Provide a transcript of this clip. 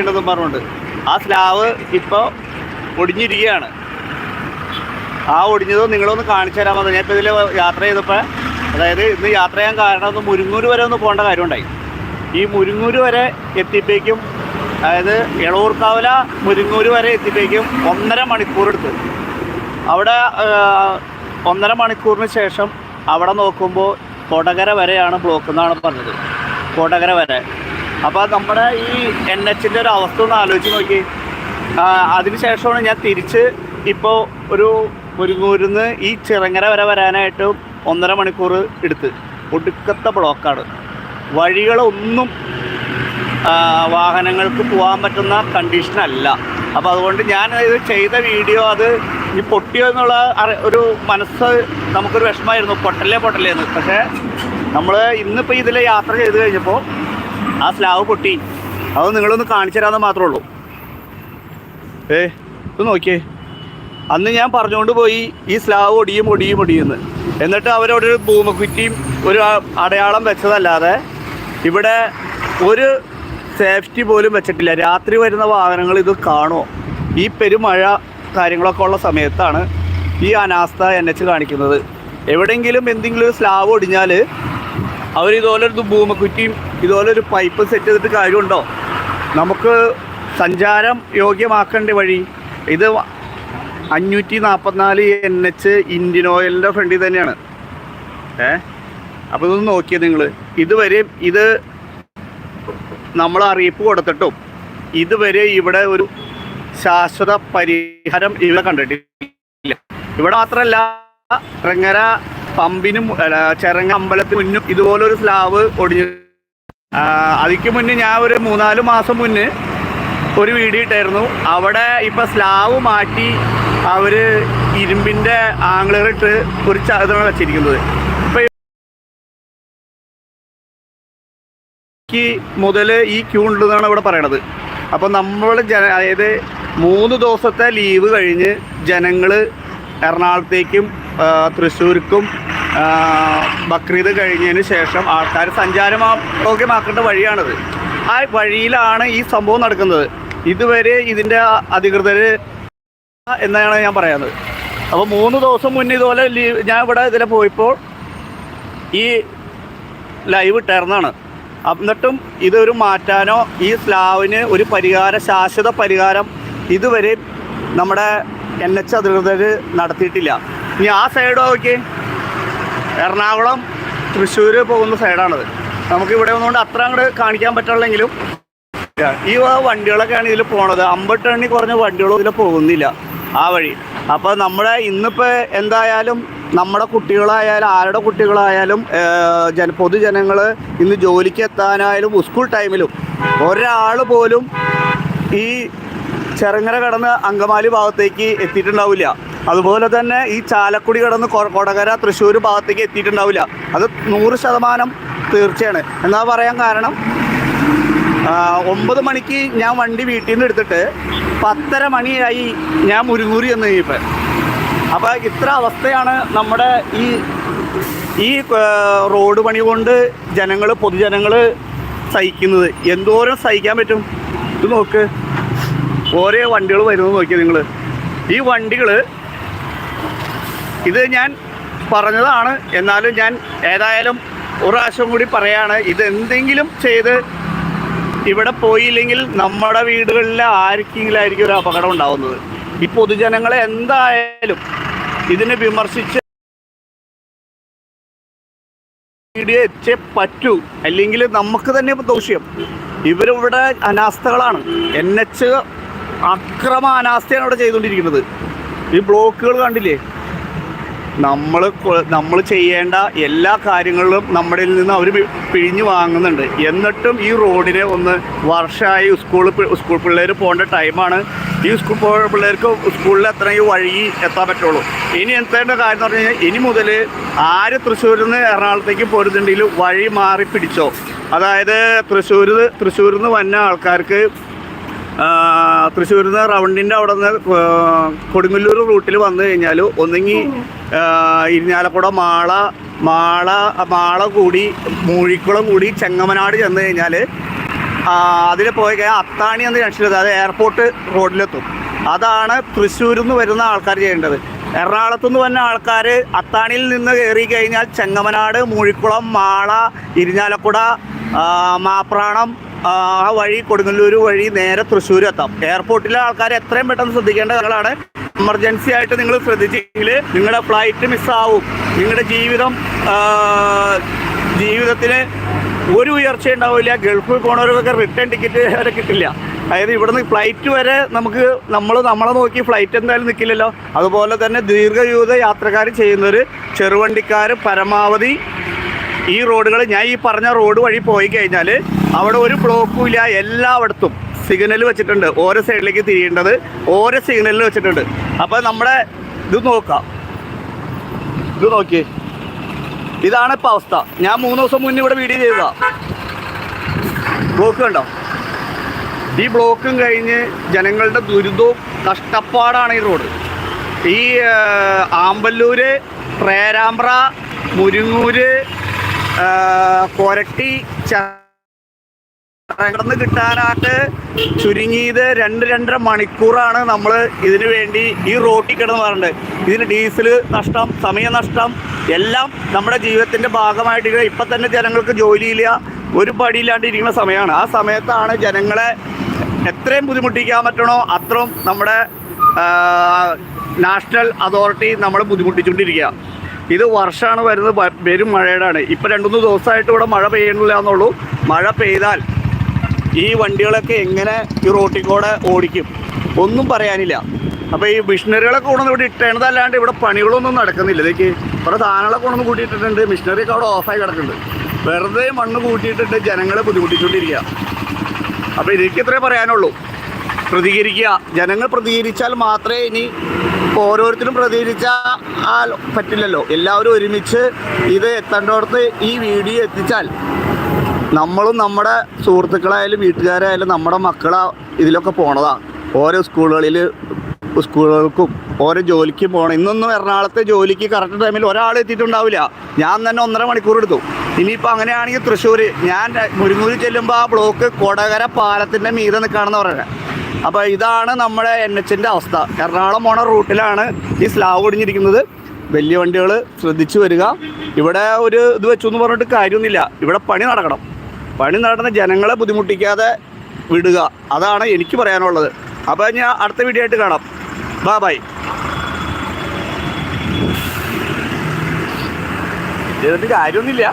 ഉണ്ടെന്നും പറഞ്ഞുകൊണ്ട് ആ സ്ലാവ് ഇപ്പോൾ ഒടിഞ്ഞിരിക്കുകയാണ്. ആ ഒടിഞ്ഞത് നിങ്ങളൊന്ന് കാണിച്ചു തരാൻ ഞാൻ ഇപ്പോൾ ഇതിൽ യാത്ര ചെയ്തപ്പോൾ അതായത് ഇന്ന് യാത്ര ചെയ്യാൻ കാരണം ഒന്ന് മുരുങ്ങൂർ വരെ ഒന്ന് പോകേണ്ട കാര്യമുണ്ടായി. ഈ മുരുങ്ങൂർ വരെ എത്തിയപ്പോഴേക്കും അതായത് എളൂർക്കാവല മുരുങ്ങൂർ വരെ എത്തിയപ്പോഴേക്കും ഒന്നര മണിക്കൂർ എടുത്ത്. അവിടെ ഒന്നര മണിക്കൂറിന് ശേഷം അവിടെ നോക്കുമ്പോൾ കൊടകര വരെയാണ് ബ്ലോക്ക് എന്നാണ് പറഞ്ഞത്. കൊടകര വരെ. അപ്പോൾ നമ്മുടെ ഈ എൻ എച്ചിന്റെ ഒരു അവസ്ഥ ഒന്ന് ആലോചിച്ച് നോക്കി അതിനുശേഷമാണ് ഞാൻ തിരിച്ച് ഇപ്പോൾ ഒരു നിന്ന് ഈ ചിറങ്ങര വരെ വരാനായിട്ട് ഒന്നര മണിക്കൂർ എടുത്ത്. ഒടുക്കത്തെ ബ്ലോക്കാണ്. വഴികളൊന്നും വാഹനങ്ങൾക്ക് പോകാൻ പറ്റുന്ന കണ്ടീഷനല്ല അപ്പോൾ അതുകൊണ്ട് ഞാൻ ഇത് ചെയ്ത വീഡിയോ അത് ഈ പൊട്ടിയോ എന്നുള്ള ഒരു മനസ്സ് നമുക്കൊരു വിഷമമായിരുന്നു. പൊട്ടല്ലേ എന്ന്. പക്ഷേ നമ്മൾ ഇന്നിപ്പോൾ ഇതിൽ യാത്ര ചെയ്ത് കഴിഞ്ഞപ്പോൾ ആ സ്ലാവ് പൊട്ടി. അത് നിങ്ങളൊന്ന് കാണിച്ചു തരാമെന്ന് മാത്രമേ ഉള്ളൂ. ഏ ഇത് നോക്കിയേ. അന്ന് ഞാൻ പറഞ്ഞുകൊണ്ട് പോയി ഈ സ്ലാവ് ഒടിയും ഒടിയും ഒടിയെന്ന്. എന്നിട്ട് അവരവിടെ ഒരു ഭൂമക്കുറ്റിയും ഒരു അടയാളം വെച്ചതല്ലാതെ ഇവിടെ ഒരു സേഫ്റ്റി പോലും വെച്ചിട്ടില്ല. രാത്രി വരുന്ന വാഹനങ്ങൾ ഇത് കാണുമോ ഈ പെരുമഴ കാര്യങ്ങളൊക്കെ ഉള്ള സമയത്താണ് ഈ അനാസ്ഥ എൻ എച്ച് കാണിക്കുന്നത്. എവിടെയെങ്കിലും എന്തെങ്കിലും ഒരു സ്ലാവ് ഒടിഞ്ഞാൽ അവർ ഇതുപോലെ ഒരു ഭൂമക്കുറ്റിയും ഇതുപോലെ ഒരു പൈപ്പ് സെറ്റ് ചെയ്തിട്ട് കാര്യമുണ്ടോ? നമുക്ക് സഞ്ചാരം യോഗ്യമാക്കേണ്ട വഴി ഇത് അഞ്ഞൂറ്റി നാൽപ്പത്തിനാല് എൻ എച്ച് ഇന്ത്യൻ ഓയിലിന്റെ ഫ്രണ്ടിൽ തന്നെയാണ്. ഏ? അപ്പോൾ ഇതൊന്ന് നോക്കിയത് നിങ്ങൾ ഇതുവരെ ഇത് നമ്മൾ അറിയിപ്പ് കൊടുത്തിട്ടും ഇതുവരെ ഇവിടെ ഒരു ശാശ്വത പരിഹാരം ഇവിടെ കണ്ടിട്ടില്ല. ഇവിടെ മാത്രമല്ല ചെറങ്ങര പമ്പിനും ചെറങ്ങ അമ്പലത്തിന് മുന്നും ഇതുപോലൊരു സ്ലാവ് ഒടിഞ്ഞു. അതിക്ക് മുന്നേ ഞാൻ ഒരു മൂന്നാൽ മാസം മുന്നേ ഒരു വീഡിയോ ഇട്ടായിരുന്നു. അവിടെ ഇപ്പൊ സ്ലാവ് മാറ്റി അവർ ഇരുമ്പിന്റെ ആംഗ്ലറിട്ട് ഒരു ചതുരാണ് വെച്ചിരിക്കുന്നത്. മുതൽ ഈ ക്യൂ ഉണ്ടെന്നാണ് ഇവിടെ പറയണത്. അപ്പോൾ നമ്മൾ ജന അതായത് മൂന്ന് ദിവസത്തെ ലീവ് കഴിഞ്ഞ് ജനങ്ങൾ എറണാകുളത്തേക്കും തൃശ്ശൂർക്കും ബക്രീദ് കഴിഞ്ഞതിന് ശേഷം ആൾക്കാർ സഞ്ചാരമാക്കേണ്ട വഴിയാണത്. ആ വഴിയിലാണ് ഈ സംഭവം നടക്കുന്നത്. ഇതുവരെ ഇതിന്റെ അധികൃതർ എന്നാണ് ഞാൻ പറയുന്നത് അപ്പോൾ മൂന്ന് ദിവസം മുന്നേ ഇതുപോലെ ഞാൻ ഇവിടെ ഇതിലെ പോയപ്പോൾ ഈ ലൈവ് ഇട്ടായിരുന്നാണ്. എന്നിട്ടും ഇതൊരു മാറ്റാനോ ഈ സ്ലാവിന് ഒരു പരിഹാര ശാശ്വത പരിഹാരം ഇതുവരെ നമ്മുടെ എൻ എച്ച് അധികൃതർ നടത്തിയിട്ടില്ല. ഇനി ആ സൈഡ് നോക്കി എറണാകുളം തൃശ്ശൂർ പോകുന്ന സൈഡാണത് നമുക്ക് ഇവിടെ ഒന്നുകൊണ്ട് അത്ര അങ്ങോട്ട് കാണിക്കാൻ പറ്റുള്ളെങ്കിലും ഈ വണ്ടികളൊക്കെയാണ് ഇതിൽ പോണത്. അമ്പത് ടണ്ണി കുറഞ്ഞ വണ്ടികളും ഇതിൽ പോകുന്നില്ല ആ വഴി. അപ്പോൾ നമ്മുടെ ഇന്നിപ്പോൾ എന്തായാലും നമ്മുടെ കുട്ടികളായാലും ആരുടെ കുട്ടികളായാലും ജന പൊതുജനങ്ങൾ ഇന്ന് ജോലിക്ക് എത്താനായാലും സ്കൂൾ ടൈമിലും ഒരാൾ പോലും ഈ ചെറുങ്ങര കടന്ന് അങ്കമാലി ഭാഗത്തേക്ക് എത്തിയിട്ടുണ്ടാവില്ല. അതുപോലെ തന്നെ ഈ ചാലക്കുടി കടന്ന് കൊടകര തൃശ്ശൂർ ഭാഗത്തേക്ക് എത്തിയിട്ടുണ്ടാവില്ല. അത് നൂറ് ശതമാനം തീർച്ചയാണ്. എന്നാ പറയാൻ കാരണം? ഒമ്പത് മണിക്ക് ഞാൻ വണ്ടി വീട്ടിൽ നിന്ന് എടുത്തിട്ട് പത്തര മണിയായി ഞാൻ മുരുങ്ങൂരി എന്ന് കഴിഞ്ഞപ്പോൾ അപ്പോൾ ഇത്ര അവസ്ഥയാണ് നമ്മുടെ ഈ ഈ റോഡ് പണി കൊണ്ട് ജനങ്ങൾ പൊതുജനങ്ങൾ സഹിക്കുന്നത്. എന്തോരം സഹിക്കാൻ പറ്റും? ഇത് നോക്ക്. ഓരോ വണ്ടികൾ വരുന്നത് നോക്കിയാൽ നിങ്ങൾ ഈ വണ്ടികൾ ഇത് ഞാൻ പറഞ്ഞതാണ്. എന്നാലും ഞാൻ ഏതായാലും ഒരു കൂടി പറയാണ് ഇത് എന്തെങ്കിലും ചെയ്ത് ഇവിടെ പോയില്ലെങ്കിൽ നമ്മുടെ വീടുകളിൽ ആർക്കെങ്കിലായിരിക്കും ഒരു അപകടം ഉണ്ടാവുന്നത്. ഈ പൊതുജനങ്ങളെ എന്തായാലും ഇതിനെ വിമർശിച്ച് വീഡിയോ എത്തിച്ചേ പറ്റൂ. അല്ലെങ്കിൽ നമുക്ക് തന്നെ ദോഷ്യം. ഇവരിവിടെ അനാസ്ഥകളാണ്. എൻ എച്ച് അക്രമ അനാസ്ഥയാണ് ഇവിടെ ചെയ്തുകൊണ്ടിരിക്കുന്നത്. ഈ ബ്ലോക്കുകൾ കണ്ടില്ലേ? നമ്മൾ നമ്മൾ ചെയ്യേണ്ട എല്ലാ കാര്യങ്ങളിലും നമ്മുടെ നിന്ന് അവർ പിഴിഞ്ഞു വാങ്ങുന്നുണ്ട്. എന്നിട്ടും ഈ റോഡിനെ ഒന്ന് വർഷമായി സ്കൂൾ സ്കൂൾ പിള്ളേർ പോകേണ്ട ടൈമാണ്. ഈ സ്കൂൾ പിള്ളേർക്ക് സ്കൂളിൽ എത്രയും വഴി എത്താൻ പറ്റുള്ളൂ. ഇനി എത്തേണ്ട കാര്യം എന്ന് പറഞ്ഞു കഴിഞ്ഞാൽ ഇനി മുതൽ ആര് തൃശ്ശൂരിൽ നിന്ന് എറണാകുളത്തേക്ക് പോരുന്നുണ്ടെങ്കിലും വഴി മാറി പിടിച്ചോ. അതായത് തൃശ്ശൂർ തൃശ്ശൂരിൽ നിന്ന് വന്ന ആൾക്കാർക്ക് തൃശ്ശൂരിൽ നിന്ന് റൗണ്ടിന്റെ അവിടെ നിന്ന് കൊടുങ്ങല്ലൂർ റൂട്ടിൽ വന്നു കഴിഞ്ഞാൽ ഒന്നെങ്കിൽ ഇരിഞ്ഞാലക്കുട മാള മാള മാള കൂടി മൂഴിക്കുളം കൂടി ചെങ്ങമനാട് ചെന്ന് കഴിഞ്ഞാൽ അതിൽ പോയി കഴിഞ്ഞാൽ അത്താണി എന്ന ജംഗ്ഷനിലെത്തും അത് എയർപോർട്ട് റോഡിലെത്തും അതാണ് തൃശ്ശൂരിൽ നിന്ന് വരുന്ന ആൾക്കാർ ചെയ്യേണ്ടത്. എറണാകുളത്തു നിന്ന് വന്ന ആൾക്കാർ അത്താണിയിൽ നിന്ന് കയറി കഴിഞ്ഞാൽ ചെങ്ങമനാട് മൂഴിക്കുളം മാള ഇരിഞ്ഞാലക്കുട മാപ്രാണം ആ വഴി കൊടുങ്ങല്ലൂർ വഴി നേരെ തൃശ്ശൂർ എത്താം എയർപോർട്ടിലെ ആൾക്കാർ എത്രയും പെട്ടെന്ന് ശ്രദ്ധിക്കേണ്ട കാര്യങ്ങളാണ്. എമർജൻസി ആയിട്ട് നിങ്ങൾ ശ്രദ്ധിച്ചെങ്കിൽ നിങ്ങളുടെ ഫ്ലൈറ്റ് മിസ്സാവും നിങ്ങളുടെ ജീവിതം ജീവിതത്തിന് ഒരു ഉയർച്ച ഉണ്ടാവില്ല. ഗൾഫിൽ പോണവർക്കൊക്കെ റിട്ടേൺ ടിക്കറ്റ് വരെ കിട്ടില്ല. അതായത് ഇവിടുന്ന് ഫ്ലൈറ്റ് വരെ നമുക്ക് നമ്മൾ നമ്മളെ നോക്കി ഫ്ലൈറ്റ് എന്തായാലും നിൽക്കില്ലല്ലോ അതുപോലെ തന്നെ ദീർഘദൂര യാത്രക്കാർ ചെയ്യുന്നവർ ചെറുവണ്ടിക്കാർ പരമാവധി ഈ റോഡുകൾ ഞാൻ ഈ പറഞ്ഞ റോഡ് വഴി പോയി കഴിഞ്ഞാൽ അവിടെ ഒരു ബ്ലോക്കും ഇല്ല എല്ലായിടത്തും സിഗ്നൽ വെച്ചിട്ടുണ്ട്. ഓരോ സൈഡിലേക്ക് തിരിയേണ്ടത് ഓരോ സിഗ്നലിൽ വെച്ചിട്ടുണ്ട്. അപ്പോൾ നമ്മുടെ ഇത് നോക്കാം. ഇത് നോക്കി ഇതാണ് ഇപ്പോൾ അവസ്ഥ. ഞാൻ മൂന്ന് ദിവസം മുന്നേ ഇവിടെ വീഡിയോ ചെയ്തതാ. ബ്ലോക്ക് കണ്ടോ? ഈ ബ്ലോക്കും കഴിഞ്ഞ് ജനങ്ങളുടെ ദുരിതവും കഷ്ടപ്പാടാണ് ഈ റോഡ് ഈ ആമ്പല്ലൂര് പ്രേരാമ്പ്ര മുരുങ്ങൂര് കൊരട്ടി കൊരട്ടി കിടന്ന് കിട്ടാനായിട്ട് ചുരുങ്ങിയത് രണ്ട് രണ്ടര മണിക്കൂറാണ് നമ്മൾ ഇതിനു വേണ്ടി ഈ റോട്ടിൽ കിടന്ന് പറയുന്നത് ഇതിന് ഡീസൽ നഷ്ടം സമയനഷ്ടം എല്ലാം നമ്മുടെ ജീവിതത്തിന്റെ ഭാഗമായിട്ട് ഇപ്പം തന്നെ ജനങ്ങൾക്ക് ജോലിയില്ല ഒരു പടിയില്ലാണ്ട് ഇരിക്കുന്ന സമയമാണ്. ആ സമയത്താണ് ജനങ്ങളെ എത്രയും ബുദ്ധിമുട്ടിക്കാൻ പറ്റണോ അത്രയും നമ്മുടെ നാഷണൽ അതോറിറ്റി നമ്മളെ ബുദ്ധിമുട്ടിച്ചുകൊണ്ടിരിക്കുക. ഇത് വർഷമാണ് വരുന്നത് വരും മഴയുടെയാണ്. ഇപ്പം രണ്ടുമൂന്ന് ദിവസമായിട്ട് ഇവിടെ മഴ പെയ്യണില്ല എന്നുള്ളൂ. മഴ പെയ്താൽ ഈ വണ്ടികളൊക്കെ എങ്ങനെ ഈ റോട്ടിൽ കൂടെ ഓടിക്കും? ഒന്നും പറയാനില്ല. അപ്പോൾ ഈ മിഷനറികളൊക്കെ കൊണ്ടുവന്ന് ഇവിടെ ഇട്ടേണ്ടതല്ലാണ്ട് ഇവിടെ പണികളൊന്നും നടക്കുന്നില്ല. ഇതൊക്കെ കുറേ സാധനങ്ങളൊക്കെ കൊണ്ടുവന്ന് കൂട്ടിയിട്ടിട്ടുണ്ട്. മിഷനറിയൊക്കെ അവിടെ ഓഫായി കിടക്കുന്നുണ്ട്. വെറുതെ മണ്ണ് കൂട്ടിയിട്ടിട്ട് ജനങ്ങളെ ബുദ്ധിമുട്ടിച്ചുകൊണ്ടിരിക്കുക അപ്പോൾ എനിക്ക് ഇത്രേ പറയാനുള്ളൂ. പ്രതികരിക്കുക ജനങ്ങൾ പ്രതികരിച്ചാൽ മാത്രമേ ഇനി ഓരോരുത്തരും പ്രതികരിച്ചാൽ പറ്റില്ലല്ലോ. എല്ലാവരും ഒരുമിച്ച് ഇത് എത്തേണ്ടടുത്ത് ഈ വീഡിയോ എത്തിച്ചാൽ നമ്മളും നമ്മുടെ സുഹൃത്തുക്കളായാലും വീട്ടുകാരായാലും നമ്മുടെ മക്കളാ ഇതിലൊക്കെ പോണതാ. ഓരോ സ്കൂളുകളിൽ സ്കൂളുകൾക്കും ഓരോ ജോലിക്കും പോകണം ഇന്നൊന്നും എറണാകുളത്തെ ജോലിക്ക് കറക്റ്റ് ടൈമിൽ ഒരാൾ എത്തിയിട്ടുണ്ടാവില്ല. ഞാൻ തന്നെ ഒന്നര മണിക്കൂർ എടുത്തു. ഇനിയിപ്പോൾ അങ്ങനെയാണെങ്കിൽ തൃശ്ശൂർ ഞാൻ മുരിങ്ങൂർ ചെല്ലുമ്പോൾ ആ ബ്ലോക്ക് കൊടകര പാലത്തിന്റെ മീതെ നിൽക്കുകയാണെന്ന് പറയുന്നത് അപ്പോൾ ഇതാണ് നമ്മുടെ എൻ എച്ചിന്റെ അവസ്ഥ. എറണാകുളം പോണ റൂട്ടിലാണ് ഈ സ്ലാവ് ഒടിഞ്ഞിരിക്കുന്നത്. വലിയ വണ്ടികൾ ശ്രദ്ധിച്ചു വരിക. ഇവിടെ ഒരു ഇത് വെച്ചു എന്ന് പറഞ്ഞിട്ട് കാര്യമൊന്നുമില്ല. ഇവിടെ പണി നടക്കണം. പണി നടന്ന ജനങ്ങളെ ബുദ്ധിമുട്ടിക്കാതെ വിടുക. അതാണ് എനിക്ക് പറയാനുള്ളത്. അപ്പോൾ ഞാൻ അടുത്ത വീഡിയോ ആയിട്ട് കാണാം. ബാ ബൈ ചെയ്തിട്ട് കാര്യമൊന്നുമില്ല.